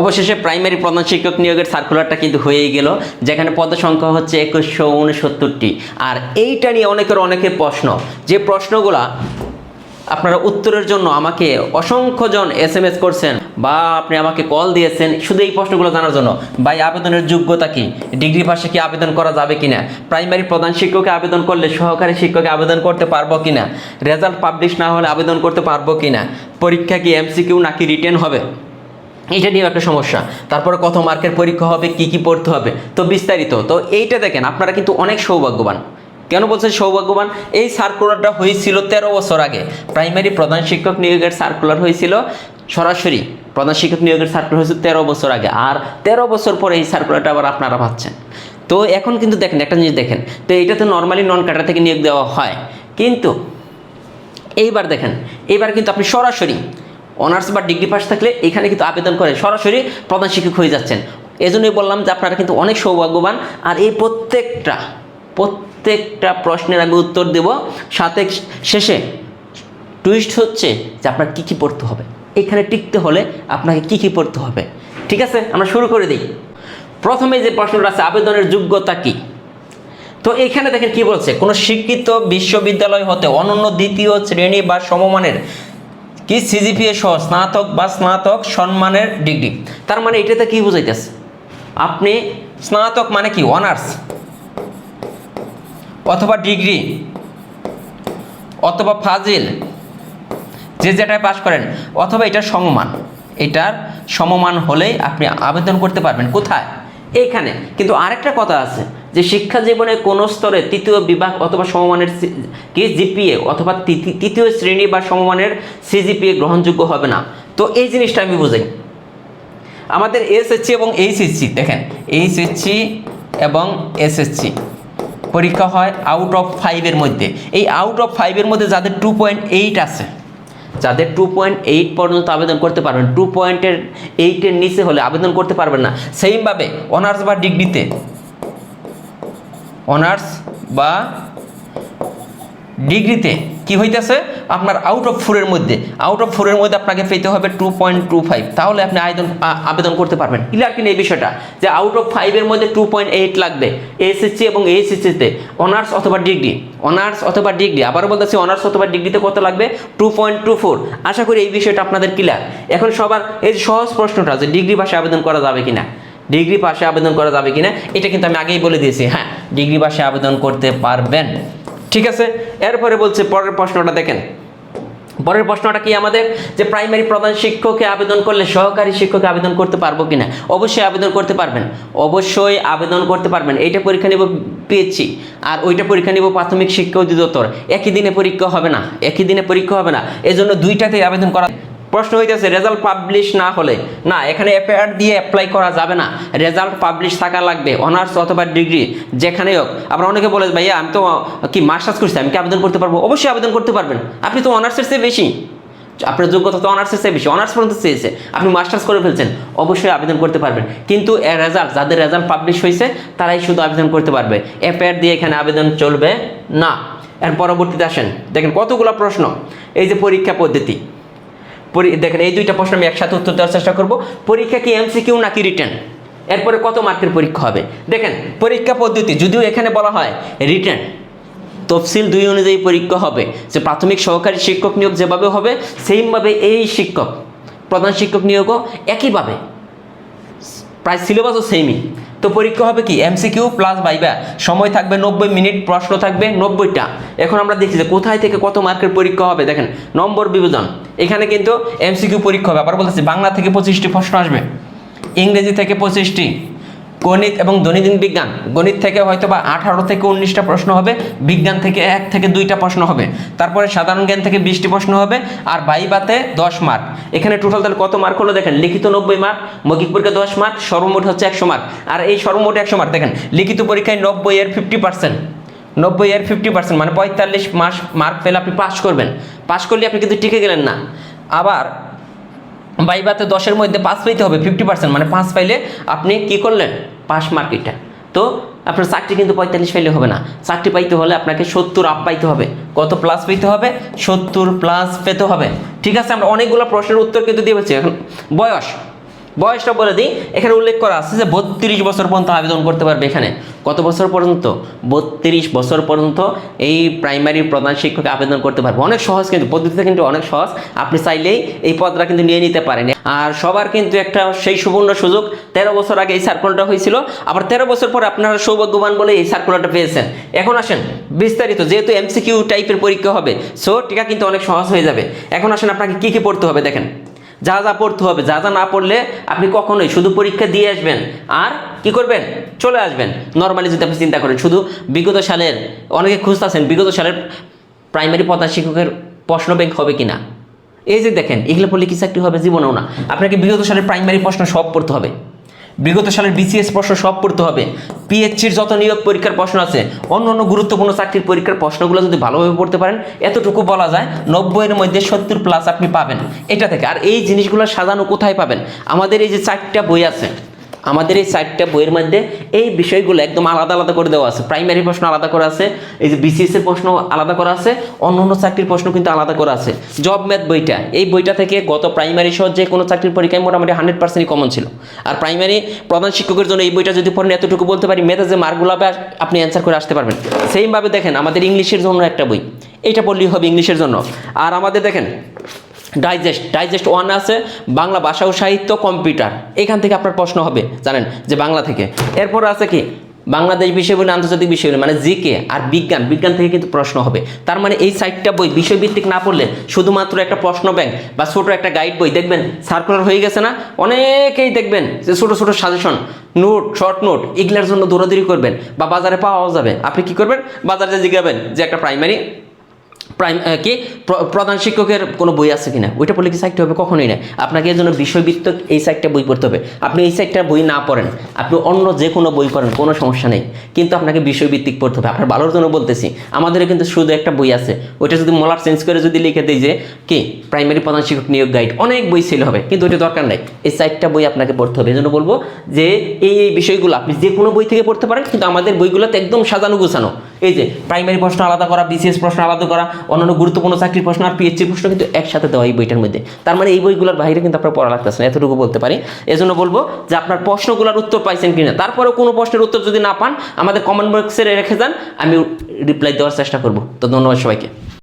অবশেষে প্রাইমারি প্রধান শিক্ষক নিয়োগের সার্কুলারটা কিন্তু হয়েই গেল, যেখানে পদ সংখ্যা হচ্ছে একুশশো উনসত্তরটি। আর এইটা নিয়ে অনেকের অনেকের প্রশ্ন, যে প্রশ্নগুলা আপনারা উত্তরের জন্য আমাকে অসংখ্য জন এস এম এস করছেন বা আপনি আমাকে কল দিয়েছেন, শুধু এই প্রশ্নগুলো জানার জন্য। ভাই, আবেদনের যোগ্যতা কি? ডিগ্রি পাশে কি আবেদন করা যাবে কিনা? প্রাইমারি প্রধান শিক্ষকে আবেদন করলে সহকারী শিক্ষকে আবেদন করতে পারব কিনা? রেজাল্ট পাবলিশ না হলে আবেদন করতে পারব কিনা? পরীক্ষা কি এমসিকিউ নাকি রিটেন হবে? এইটা নিয়েও একটা সমস্যা। তারপরে কত মার্কের পরীক্ষা হবে, কি কি পড়তে হবে, তো বিস্তারিত। তো এইটা দেখেন, আপনারা কিন্তু অনেক সৌভাগ্যবান। কেন বলছেন সৌভাগ্যবান? এই সার্কুলারটা হয়েছিল তেরো বছর আগে। প্রাইমারি প্রধান শিক্ষক নিয়োগের সার্কুলার হয়েছিল সরাসরি। প্রধান শিক্ষক নিয়োগের সার্কুলার হয়েছিল তেরো বছর আগে। আর তেরো বছর পরে এই সার্কুলারটা আবার আপনারা পাচ্ছেন। তো এখন কিন্তু দেখেন, একটা জিনিস দেখেন, তো এটা তো নর্মালি নন ক্যাডার থেকে নিয়োগ দেওয়া হয়। কিন্তু এইবার দেখেন, এইবার কিন্তু আপনি সরাসরি অনার্স বা ডিগ্রি পাস থাকলে এখানে কিন্তু আবেদন করে, সরাসরি প্রধান শিক্ষক হয়ে যাচ্ছেন। এজন্যই বললাম যে আপনারা কিন্তু অনেক সৌভাগ্যবান। আর এই প্রত্যেকটা প্রত্যেকটা প্রশ্নের আগে উত্তর দেব। সাথে শেষে টুইস্ট হচ্ছে যে আপনার কী কী পড়তে হবে। এখানে টিকতে হলে আপনাকে কী কী পড়তে হবে। ঠিক আছে? আমরা শুরু করে দিই। প্রথমে যে প্রশ্নটা আছে, আবেদনের যোগ্যতা কী? তো এখানে দেখেন কি বলছে, কোনো শিক্ষিত বিশ্ববিদ্যালয় হতে অনন্য দ্বিতীয় শ্রেণি বা সমমানের কি সিজিপিএ সহ স্নাতক বা স্নাতক সম্মানের ডিগ্রি? তার মানে এটাতে কি বুঝাইতেছে? আপনি স্নাতক মানে কি? অনার্স অথবা ডিগ্রি অথবা ফাজিল, যে যেটায় পাশ করেন, অথবা এটার সমমান। এটার সমমান হলেই আপনি আবেদন করতে পারবেন। কোথায়? এইখানে। কিন্তু আরেকটা কথা আছে। যে শিক্ষা জীবনে কোনো স্তরে তৃতীয় বিভাগ অথবা সমমানের কি, জিপিএ অথবা তৃতি- তৃতীয় শ্রেণি বা সমমানের সিজিপিএ গ্রহণযোগ্য হবে না। তো এই জিনিসটা আমি বুঝাই। আমাদের এসএসসি এবং এইচএসসি, দেখেন, এইচএসসি এবং এসএসসি পরীক্ষা হয় আউট অফ ফাইভের মধ্যে। এই আউট অফ ফাইভের মধ্যে যাদের টু পয়েন্ট এইট আছে, যাদের টু পয়েন্ট এইট পর্যন্ত আবেদন করতে পারবেন টু পয়েন্টের এইটের নিচে হলে আবেদন করতে পারবেন না। সেইমভাবে অনার্স বা ডিগ্রিতে অনার্স বা ডিগ্রিতে কি হইতেছে? আপনার আউট অফ ফোরের মধ্যে আউট অফ ফোরের মধ্যে আপনাকে পেতে হবে টু পয়েন্ট টু ফাইভ তাহলে আপনি আবেদন আবেদন করতে পারবেন। ক্লিয়ার কিনা এই বিষয়টা? যে আউট অফ ফাইভের মধ্যে টু পয়েন্ট এইট লাগবে এসএসসি এবং এইচএসসিতে অনার্স অথবা ডিগ্রি, অনার্স অথবা ডিগ্রি। আবারও বলতেছি, অনার্স অথবা ডিগ্রিতে কত লাগবে? টু পয়েন্ট টু ফোর আশা করি এই বিষয়টা আপনাদের ক্লিয়ার এখন সবার, এই সহজ প্রশ্নটা, যে ডিগ্রি পাশে আবেদন করা যাবে কিনা, ডিগ্রি পাশে আবেদন করা যাবে কিনা, এটা কিন্তু আমি আগেই বলে দিয়েছি। হ্যাঁ ডিগ্রি পাশে আবেদন করতে পারবেন। ঠিক আছে? এরপরে বলছে, পরের প্রশ্নটা দেখেন। পরের প্রশ্নটা কি আমাদের? যে প্রাইমারি প্রধান শিক্ষকে আবেদন করলে সহকারী শিক্ষকে আবেদন করতে পারব কিনা? অবশ্যই আবেদন করতে পারবেন। অবশ্যই আবেদন করতে পারবেন। এইটা পরীক্ষা নিব পেয়েছি। আর ওইটা পরীক্ষা নিব প্রাথমিক শিক্ষা অধিদপ্তর। একই দিনে পরীক্ষা হবে না। একই দিনে পরীক্ষা হবে না। এজন্য দুইটাতেই আবেদন করা প্রশ্ন হইতেছে রেজাল্ট পাবলিশ না হলে। না, এখানে এফআইআর দিয়ে অ্যাপ্লাই করা যাবে না। রেজাল্ট পাবলিশ থাকা লাগবে অনার্স অথবা ডিগ্রি যেখানে হোক। আমরা অনেকে বলে, ভাইয়া, আমি তো, কি মাস্টার্স করছি, আমি কি আবেদন করতে পারব? অবশ্যই আবেদন করতে পারবেন। আপনি তো অনার্সের চেয়ে বেশি। আপনার যোগ্যতা তো অনার্সের চেয়ে বেশি। অনার্স পর্যন্ত চেয়েছে। আপনি মাস্টার্স করে ফেলছেন, অবশ্যই আবেদন করতে পারবেন। কিন্তু এর রেজাল্ট যাদের রেজাল্ট পাবলিশ হয়েছে তারাই শুধু আবেদন করতে পারবে। এফআইআর দিয়ে এখানে আবেদন চলবে না। এর পরবর্তীতে আসেন। দেখেন কতগুলো প্রশ্ন। এই যে পরীক্ষা পদ্ধতি। দেখেন, এই দুইটা প্রশ্ন আমি একসাথে উত্তর দেওয়ার চেষ্টা করব। পরীক্ষা কি এমসিকিউ নাকি রিটার্ন এরপরে কত মার্কের পরীক্ষা হবে? দেখেন, পরীক্ষা পদ্ধতি, যদিও এখানে বলা হয় রিটার্ন তফসিল দুই অনুযায়ী পরীক্ষা হবে। যে প্রাথমিক সহকারী শিক্ষক নিয়োগ যেভাবে হবে সেইভাবে এই শিক্ষক, প্রধান শিক্ষক নিয়োগও একইভাবে। প্রায় সিলেবাসও সেমই তো পরীক্ষা হবে কি? এমসিকিউ প্লাস ভাইবা সময় থাকবে নব্বই মিনিট, প্রশ্ন থাকবে নব্বইটা। এখন আমরা দেখছি যে কোথায় থেকে কত মার্কের পরীক্ষা হবে? দেখেন, নম্বর বিভাজন। এখানে কিন্তু এমসিকিউ পরীক্ষা হবে। আবার বলতেছি, বাংলা থেকে পঁচিশটি প্রশ্ন আসবে। ইংরেজি থেকে পঁচিশটি। গণিত এবং দৈনন্দিন বিজ্ঞান। গণিত থেকে হয়তো বা আঠারো থেকে উনিশটা প্রশ্ন হবে, বিজ্ঞান থেকে এক থেকে দুইটা প্রশ্ন হবে। তারপরে সাধারণ জ্ঞান থেকে বিশটি প্রশ্ন হবে, আর বাইবাতে দশ মার্ক। এখানে টোটাল তাহলে কত মার্ক হলো দেখেন? লিখিত নব্বই মার্ক মৌখিক পরীক্ষা দশ মার্ক, সর্বমোট হচ্ছে একশো মার্ক। আর এই সর্বমোট একশো মার্ক দেখেন, লিখিত পরীক্ষায় নব্বই এর ফিফটি পার্সেন্ট নব্বই এর ফিফটি পার্সেন্ট মানে পঁয়তাল্লিশ মাস মার্ক পেলে আপনি পাস করবেন। পাস করলে আপনি কিন্তু টিকে গেলেন না। আবার বাইবাতে দশের মধ্যে পাস পাইতে হবে ফিফটি পার্সেন্ট মানে পাঁচ পাইলে আপনি কি করলেন? পাস মার্কেটটা। তো আপনার চাকরি কিন্তু পঁয়তাল্লিশ পাইলে হবে না। চাকরি পাইতে হলে আপনাকে সত্তর আপ পাইতে হবে। কত প্লাস পেতে হবে? সত্তর প্লাস পেতে হবে। ঠিক আছে, আমরা অনেকগুলো প্রশ্নের উত্তর কিন্তু দিয়ে এখন বয়স বয়সটা বলে দিই, এখানে উল্লেখ করা আছে যে বত্রিশ বছর পর্যন্ত আবেদন করতে পারবে এখানে। কত বছর পর্যন্ত? বত্রিশ বছর পর্যন্ত এই প্রাইমারি প্রধান শিক্ষকে আবেদন করতে পারবে। অনেক সহজ কিন্তু পদ্ধতিটা কিন্তু অনেক সহজ। আপনি চাইলেই এই পদটা কিন্তু নিয়ে নিতে পারেন। আর সবার কিন্তু একটা সেই সুবর্ণ সুযোগ, তেরো বছর আগে এই সার্কুলারটা হয়েছিল। আবার তেরো বছর পর আপনারা সৌভাগ্যবান বলে এই সার্কুলারটা পেয়েছেন। এখন আসেন, বিস্তারিত, যেহেতু এমসিকিউ টাইপের পরীক্ষা হবে সো টিকা কিন্তু অনেক সহজ হয়ে যাবে। এখন আসেন আপনাকে কী কী পড়তে হবে, দেখেন। যা যা পড়তে হবে, যা যা না পড়লে আপনি কখনোই শুধু পরীক্ষা দিয়ে আসবেন। আর কি করবেন? চলে আসবেন। নর্মালি যদি আপনি চিন্তা করেন, শুধু বিগত সালের, অনেকে খুঁজতে আছেন, বিগত সালের প্রাইমারি প্রধান শিক্ষকের প্রশ্ন ব্যাংক হবে কি না এই যে দেখেন, এগুলো পড়লে কি চাকরি হবে? জীবনেও না। আপনাকে বিগত সালের প্রাইমারি প্রশ্ন সব পড়তে হবে। বিগত সালের বিসিএস প্রশ্ন সব পড়তে হবে। পিএইচসির যত নিয়োগ পরীক্ষার প্রশ্ন আছে, অন্য অন্য গুরুত্বপূর্ণ চাকরির পরীক্ষার প্রশ্নগুলো যদি ভালোভাবে পড়তে পারেন, এতটুকু বলা যায় নব্বইয়ের মধ্যে সত্তর প্লাস আপনি পাবেন। এটা থেকে। আর এই জিনিসগুলো সাজানো কোথায় পাবেন? আমাদের এই যে চারটা বই আছে আমাদের এই চারটা বইয়ের মধ্যে এই বিষয়গুলো একদম আলাদা আলাদা করে দেওয়া আছে। প্রাইমারি প্রশ্ন আলাদা করা আছে, এই যে বিসিএস এর প্রশ্ন আলাদা করা আছে, অন্য অন্য চাকরির প্রশ্ন কিন্তু আলাদা করা আছে। জব ম্যাথ বইটা, এই বইটা থেকে গত প্রাইমারি সহ যে কোনো চাকরির পরীক্ষায় মোটামুটি হান্ড্রেড পার্সেন্টই কমন ছিল। আর প্রাইমারি প্রধান শিক্ষকের জন্য এই বইটা যদি পড়েন, এতটুকু বলতে পারি মেধা যে মার্কগুলো হবে, আপনি অ্যান্সার করে আসতে পারবেন। সেইমভাবে দেখেন, আমাদের ইংলিশের জন্য একটা বই। এইটা পড়লেই হবে ইংলিশের জন্য। আর আমাদের দেখেন ডাইজেস্ট ডাইজেস্ট ওয়ান আছে, বাংলা ভাষা ও সাহিত্য কম্পিউটার। এখান থেকে আপনার প্রশ্ন হবে, জানেন, যে বাংলা থেকে। এরপর আছে কি? বাংলাদেশ বিষয় বলে আন্তর্জাতিক বিষয় বলে মানে জিকে আর বিজ্ঞান। বিজ্ঞান থেকে কিন্তু প্রশ্ন হবে। তার মানে এই সাইটটা বই বিষয়ভিত্তিক না পড়লে শুধুমাত্র একটা প্রশ্ন ব্যাংক বা ছোটো একটা গাইড বই, দেখবেন সার্কুলার হয়ে গেছে না? অনেকেই দেখবেন যে ছোট ছোট সাজেশন নোট শর্ট নোট এগুলোর জন্য দৌড়াদৌড়ি করবেন বা বাজারে পাওয়াও যাবে। আপনি কি করবেন? বাজারে জিগাবেন, যে একটা প্রাইমারি প্রাইম কি? প্র- প্রধান শিক্ষকের কোনো বই আছে কিনা? ওইটা পড়লে কি সাইটটা হবে? কখনোই না। আপনাকে এর জন্য বিষয়বৃত্ত এই সাইটটা বই পড়তে হবে। আপনি এই সাইটটা বই না পড়েন, আপনি অন্য যে কোনো বই পড়েন, কোনো সমস্যা নেই। কিন্তু আপনাকে বিষয়ভিত্তিক পড়তে হবে। আপনার ভালোর জন্য বলতেছি আমাদের কিন্তু শুধু একটা বই আছে। ওইটা যদি মলার চেঞ্জ করে যদি লিখে দিই যে, কি? প্রাইমারি প্রধান শিক্ষক নিয়োগ গাইড অনেক বই সেল হবে, কিন্তু ওইটা দরকার নাই। এই সাইটটা বই আপনাকে পড়তে হবে। এই জন্য বলব যে এই এই বিষয়গুলো আপনি যে কোনো বই থেকে পড়তে পারেন, কিন্তু আমাদের বইগুলোতে একদম সাজানো গুছানো। এই যে প্রাইমারি প্রশ্ন আলাদা করা বিসিএস প্রশ্ন আলাদা করা, অন্যান্য গুরুত্বপূর্ণ চাকরির প্রশ্ন আর পিএইচসি প্রশ্ন কিন্তু একসাথে দেওয়া এই বইটার মধ্যে। তার মানে এই বইগুলোর বাইরে কিন্তু আপনার পড়া লাগতেছে না, এতটুকু বলতে পারি। এজন্য বলব যে আপনার প্রশ্নগুলোর উত্তর পাইছেন কিনা, তারপরেও কোনো প্রশ্নের উত্তর যদি না পান, আমাদের কমেন্ট বক্সে রেখে যান, আমি রিপ্লাই দেওয়ার চেষ্টা করব। তো ধন্যবাদ সবাইকে।